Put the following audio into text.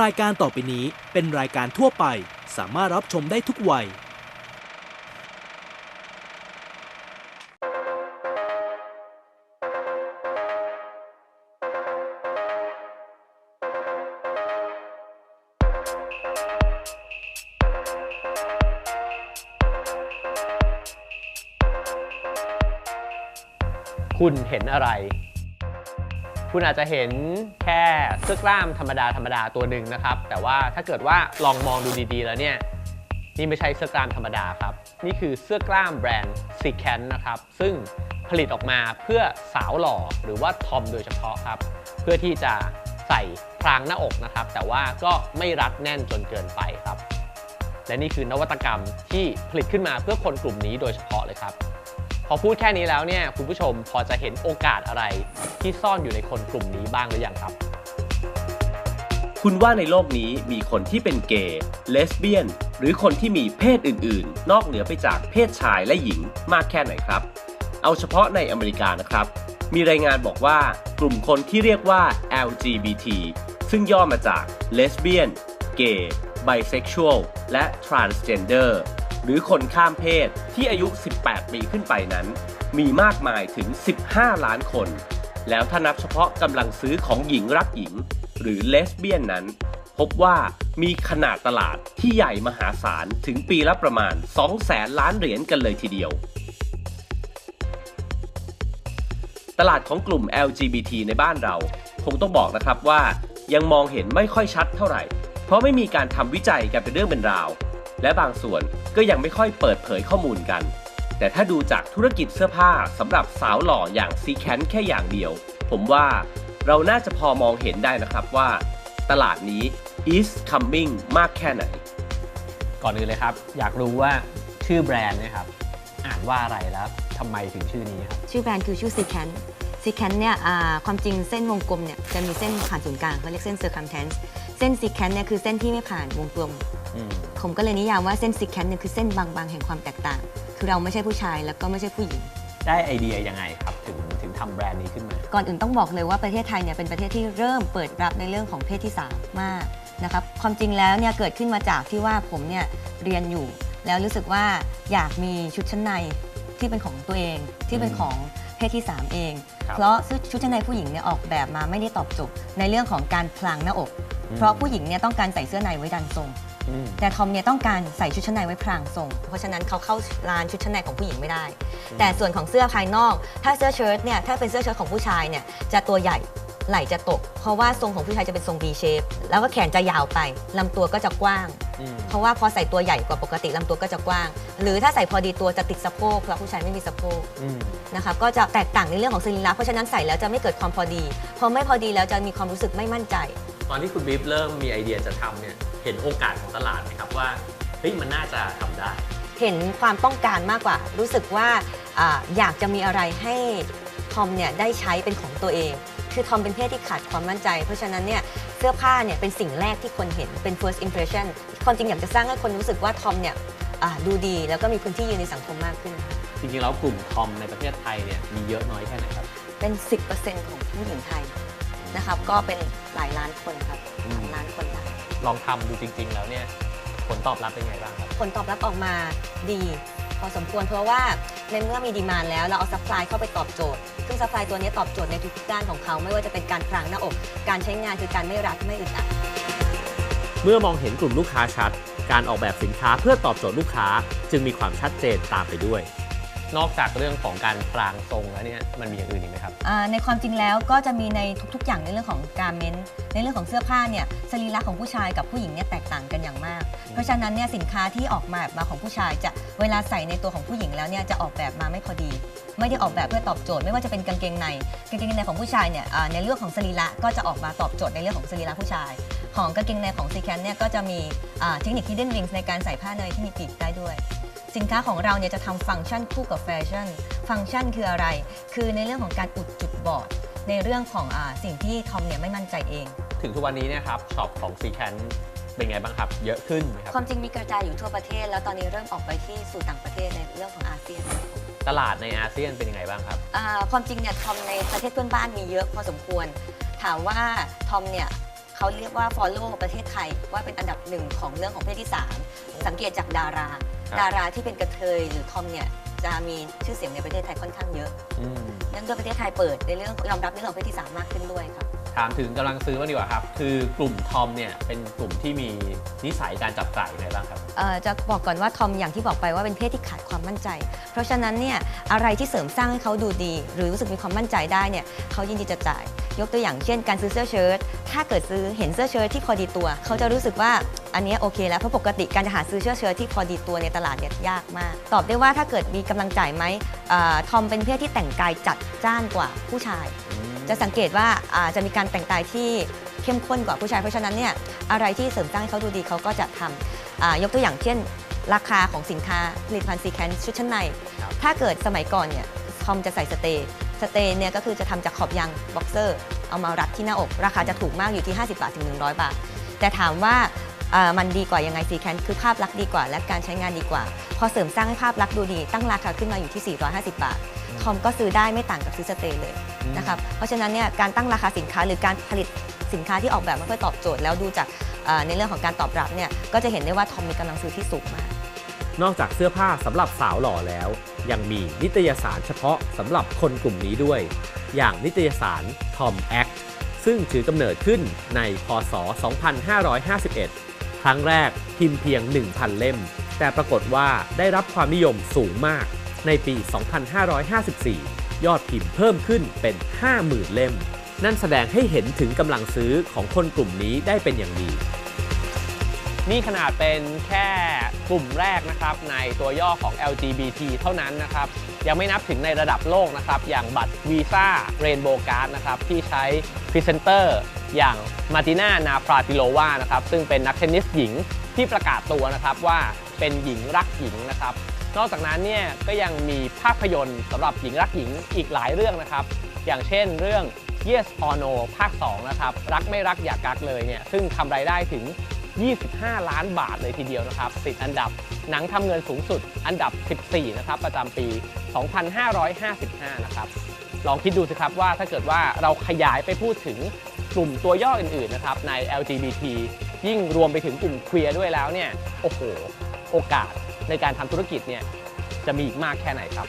รายการต่อไปนี้เป็นรายการทั่วไป สามารถรับชมได้ทุกวัย คุณเห็นอะไร คุณอาจจะเห็นแค่เสื้อกล้ามธรรมดาธรรมดาตัวหนึ่งนะครับ แต่ว่าถ้าเกิดว่าลองมองดูดีๆ แล้วเนี่ยนี่ไม่ใช่เสื้อกล้ามธรรมดาครับ นี่คือเสื้อกล้ามแบรนด์ s e c a n นะครับ ซึ่งผลิตออกมาเพื่อสาวหล่อหรือว่าทอมโดยเฉพาะครับ เพื่อที่จะใส่พรางหน้าอกนะครับ แต่ว่าก็ไม่รัดแน่นจนเกินไปครับ และนี่คือนวัตกรรมที่ผลิตขึ้นมาเพื่อคนกลุ่มนี้โดยเฉพาะเลยครับ อพูดแค่นี้แล้วเนี่ยคุณผู้ชมพอจะเห็นโอกาสอะไรที่ซ่อนอยู่ในคนกลุ่มนี้บ้างหรือยังครับ คุณว่าในโลกนี้มีคนที่เป็นเกย์เลสเบี้ยน หรือคนที่มีเพศอื่น ๆ นอกเหนือไปจากเพศชายและหญิงมากแค่ไหนครับ เอาเฉพาะในอเมริกานะครับ มีรายงานบอกว่ากลุ่มคนที่เรียกว่า LGBT ซึ่งย่อมาจากเลสเบี้ยน เกย์ไบเซ็กชวลและ transgender หรือคนข้ามเพศที่อายุ 18 ปีขึ้นไปนั้น มีมากมายถึง 15 ล้านคน แล้วถ้านับเฉพาะกำลังซื้อของหญิงรักหญิง หรือเลสเบี้ยนนั้น พบว่ามีขนาดตลาดที่ใหญ่มหาศาลถึงปีละประมาณ 2 แสนล้านเหรียญกันเลยทีเดียว ตลาดของกลุ่ม LGBT ในบ้านเรา คงต้องบอกนะครับว่ายังมองเห็นไม่ค่อยชัดเท่าไหร่ เพราะไม่มีการทำวิจัยกันเป็นเรื่องเป็นราว และบางส่วนก็ยังไม่ค่อยเปิดเผยข้อมูลกัน แต่ถ้าดูจากธุรกิจเสื้อผ้าสำหรับสาวหล่ออย่างซีแคนแค่อย่างเดียว ผมว่าเราน่าจะพอมองเห็นได้นะครับว่า ตลาดนี้ is coming มากแค่ไหน ก่อนอื่นเลยครับ อยากรู้ว่าชื่อแบรนด์เนะครับ อ่านว่าอะไรแล้วทำไมถึงชื่อนี้ครับ ชื่อแบรนด์คือชื่อ s e c a n s e c a n เนี่ยอ่าความจริงเส้นวงกลมเนี่ยจะมีเส้นผ่านศูนย์กลางเขาเรียกเส้น circumference เส้ น s e c a n เนี่ยคือเส้นที่ไม่ผ่านวงกลม อืมผมก็เลยนิยามว่าเส้น s e c a n เนี่ยคือเส้นบางๆ แห่งความแตกต่าง คือเราไม่ใช่ผู้ชายแล้วก็ไม่ใช่ผู้หญิง ได้ไอเดียยังไงครับ ถึงถึงทำแบรนด์นี้ขึ้นมา ก่อนอื่นต้องบอกเลยว่าประเทศไทยเนี่ยเป็นประเทศที่เริ่มเปิดรับในเรื่องของเพศที่ 3 มากนะครับความจริงแล้วเนี่ยเกิดขึ้นมาจากที่ว่าผมเนี่ยเรียนอยู่ แล้วรู้สึกว่าอยากมีชุดชั้นในที่เป็นของตัวเองที่เป็นของเพศที่ 3 เอง ครับ เพราะชุดชั้นในผู้หญิงเนี่ยออกแบบมาไม่ได้ตอบโจทย์ในเรื่องของการพลางหน้าอกอืม เพราะผู้หญิงเนี่ยต้องการใส่เสื้อในไว้ดันทรงอืมแต่ทอมเนี่ยต้องการใส่ชุดชั้นในไว้พรางทรง เพราะฉะนั้นเขาเข้าร้านชุดชั้นในของผู้หญิงไม่ได้ แต่ส่วนของเสื้อภายนอก ถ้าเสื้อเชิ้ตเนี่ยถ้าเป็นเสื้อเชิ้ตของผู้ชายเนี่ยจะตัวใหญ่ไหล่จะตก เพราะว่าทรงของผู้ชายจะเป็นทรง B shape แล้วก็แขนจะยาวไปลำตัวก็จะกว้างอืมเพราะว่าพอใส่ตัวใหญ่กว่าปกติลำตัวก็จะกว้าง หรือถ้าใส่พอดีตัวจะติดสะโพกเพราะผู้ชายไม่มีสะโพกอืมนะคะก็จะแตกต่างในเรื่องของสรีระเพราะฉะนั้นใส่แล้วจะไม่เกิดความพอดี พอไม่พอดีแล้วจะมีความรู้สึกไม่มั่นใจต อนที่คุณบิ๊บเริ่มมีไอเดียจะทำเนี่ยเห็นโอกาสของตลาดไหมครับว่าเฮ้ยมันน่าจะทำได้ เห็นความต้องการมากกว่า รู้สึกว่าอาอยากจะมีอะไรให้ทอมเนี่ยได้ใช้เป็นของตัวเอง คือทอมเป็นเพศที่ขาดความมั่นใจ เพราะฉะนั้นเนี่ยเสื้อผ้าเนี่ยเป็นสิ่งแรกที่คนเห็นเป็น first impression ความจริงอยากจะสร้างให้คนรู้สึกว่าทอมเนี่ยอ่าดูดีแล้วก็มีพื้นที่ยืนในสังคมมากขึ้น จริงๆแล้วกลุ่มทอมในประเทศไทยเนี่ยมีเยอะน้อยแค่ไหนครับ เป็น 10%ของผู้หญิงไทย นะครับ ก็เป็นหลายล้านคนครับอืมหลายล้านคนได้ลองทำดูจริง ๆ แล้วเนี่ยผลตอบรับเป็นไงบ้างครับ ผลตอบรับออกมาดี พอสมควรเพราะว่าในเมื่อมีดีมานแล้วเราเอาซัพพลายเข้าไปตอบโจทย์ ซึ่งซัพพลายตัวนี้ตอบโจทย์ในทุกๆด้านของเขา ไม่ว่าจะเป็นการพรางหน้าอก การใช้งานคือการไม่รัดไม่อึดอัด เมื่อมองเห็นกลุ่มลูกค้าชัด การออกแบบสินค้าเพื่อตอบโจทย์ลูกค้าจึงมีความชัดเจนตามไปด้วย นอกจากเรื่องของการพรางทรงแล้วเนี่ยมันมีอย่างอื่นอีกไหมครับอ่าในความจริงแล้วก็จะมีในทุกๆ อย่างในเรื่องของการเมนต์ในเรื่องของเสื้อผ้าเนี่ยสรีระของผู้ชายกับผู้หญิงเนี่ยแตกต่างกันอย่างมาก เพราะฉะนั้นเนี่ยสินค้าที่ออกมาแบบมาของผู้ชาย จะเวลาใส่ในตัวของผู้หญิงแล้วเนี่ยจะออกแบบมาไม่พอดี ไม่ได้ออกแบบเพื่อตอบโจทย์ ไม่ว่าจะเป็นกางเกงในกางเกงในของผู้ชายเนี่ยอ่าในเรื่องของสรีระก็จะออกมาตอบโจทย์ในเรื่องของสรีระผู้ชาย ของกางเกงในของซีแคนเนี่ยก็จะมีอ่าเทคนิค hidden wings ในการใส่ผ้าเนยที่มีปีกได้ด้วย สินค้าของเราเนี่ยจะทำฟังก์ชันคู่กับแฟชั่น ฟังก์ชันคืออะไร คือในเรื่องของการอุดจุดบอด ในเรื่องของอาสิ่งที่ทอมเนี่ยไม่มั่นใจเอง ถึงทุกวันนี้เนี่ยครับช็อปของซีแคนเป็นไงบ้างครับ เยอะขึ้นไหมครับความจริงมีกระจายอยู่ทั่วประเทศ แล้วตอนนี้เริ่มออกไปที่สู่ต่างประเทศในเรื่องของอาเซียนตลาดในอาเซียนเป็นยังไงบ้างครับอ่าความจริงเนี่ยทอมในประเทศเพื่อนบ้านมีเยอะพอสมควร ถามว่าทอมเนี่ยเขาเรียกว่า follow ประเทศไทยว่าเป็นอันดับหนึ่งของเรื่องของเพศที่ 3 สังเกตจากดารา ครับ ดาราที่เป็นกระเทยหรือทอมเนี่ยจะมีชื่อเสียงในประเทศไทยค่อนข้างเยอะอืมเนื่องด้วยประเทศไทยเปิดในเรื่องยอมรับในเรื่องของเพศที่3มากขึ้นด้วยครับถามถึงกำลังซื้อบ้างดีกว่าครับ คือกลุ่มทอมเนี่ยเป็นกลุ่มที่มีนิสัยการจับจ่ายยังไงบ้างครับ เอ่อจะบอกก่อนว่าทอมอย่างที่บอกไปว่าเป็นเพศที่ขาดความมั่นใจ เพราะฉะนั้นเนี่ยอะไรที่เสริมสร้างให้เขาดูดี หรือรู้สึกมีความมั่นใจได้เนี่ยเขายินดีจะจ่าย ยกตัวอย่างเช่น การซื้อเสื้อเชิ้ตถ้าเกิดซื้อเห็นเสื้อเชิ้ตที่พอดีตัว เขาจะรู้สึกว่า อันเนี้ยโอเคแล้วเพราะปกติการจะหาซื้อเสื้อเชิ้ตที่พอดีตัวในตลาดเนี่ยยากมาก ตอบได้ว่าถ้าเกิดมีกำลังจ่ายไหมเอ่อทอมเป็นเพศที่แต่งกายจัดจ้านกว่าผู้ชาย จะสังเกตว่าอ่าจะมีการแต่งกายที่เข้มข้นกว่าผู้ชาย เพราะฉะนั้นเนี่ยอะไรที่เสริมสร้างให้เขาดูดีเขาก็จะทำอ่ายกตัวอย่างเช่น ราคาของสินค้าผลิตภัณฑ์ซีแคนชุดชั้นในครับถ้าเกิดสมัยก่อนเนี่ยทอมจะใส่สเตย์สเตย์เนี่ยก็คือจะทำจากขอบยางบ็อกเซอร์ เอามารัดที่หน้าอก ราคาจะถูกมากอยู่ที่ 50 บาทถึง 100 บาท แต่ถามว่าอ่า มันดีกว่ายังไงซีแคนคือภาพลักษณ์ดีกว่า และการใช้งานดีกว่า พอเสริมสร้างให้ภาพลักษณ์ดูดี ตั้งราคาขึ้นมาอยู่ที่ 450 บาททอมก็ซื้อได้ไม่ต่างกับซื้อสเตย์เลยนะครับเพราะฉะนั้นเนี่ยการตั้งราคาสินค้าหรือการผลิตสินค้าที่ออกแบบมาเพื่อตอบโจทย์แล้วดูจากในเรื่องของการตอบรับเนี่ยก็จะเห็นได้ว่าทอมมีกำลังซื้อที่สูงมากนอกจากเสื้อผ้าสำหรับสาวหล่อแล้ว ยังมีนิตยสารเฉพาะสำหรับคนกลุ่มนี้ด้วย อย่างนิตยสาร Tom Act ซึ่งถือกำเนิดขึ้นในพศ 2551 ครั้งแรกพิมพ์เพียง 1,000 เล่ม แต่ปรากฏว่าได้รับความนิยมสูงมาก ในปี 2554 ยอดพิมพ์เพิ่มขึ้นเป็น 50,000 เล่ม นั่นแสดงให้เห็นถึงกำลังซื้อของคนกลุ่มนี้ได้เป็นอย่างดี นี่ขนาดเป็นแค่กลุ่มแรกนะครับในตัวย่อของ LGBT เท่านั้นนะครับ ยังไม่นับถึงในระดับโลกนะครับ อย่างบัตรวีซ่าเรนโบว์การ์ดนะครับ ที่ใช้พรีเซนเตอร์อย่างมาติน่านาฟราติโลวานะครับ ซึ่งเป็นนักเทนนิสหญิงที่ประกาศตัวนะครับว่าเป็นหญิงรักหญิงนะครับนอกจากนั้นเนี่ยก็ยังมีภาพยนตร์สำหรับหญิงรักหญิงอีกหลายเรื่องนะครับ อย่างเช่นเรื่อง Yes or No ภาค 2 นะครับ รักไม่รักอย่ากักเลยเนี่ยซึ่งทำรายได้ถึง 25 ล้านบาทเลยทีเดียวนะครับติดอันดับหนังทำเงินสูงสุดอันดับ 14 นะครับ ประจำปี 2555 นะครับ ลองคิดดูสิครับว่าถ้าเกิดว่าเราขยายไปพูดถึงกลุ่มตัวย่ออื่นๆนะครับใน LGBT ยิ่งรวมไปถึงกลุ่มเคลียร์ด้วยแล้วเนี่ย โอ้โห โอกาสในการทำธุรกิจเนี่ยจะมีอีกมากแค่ไหนครับ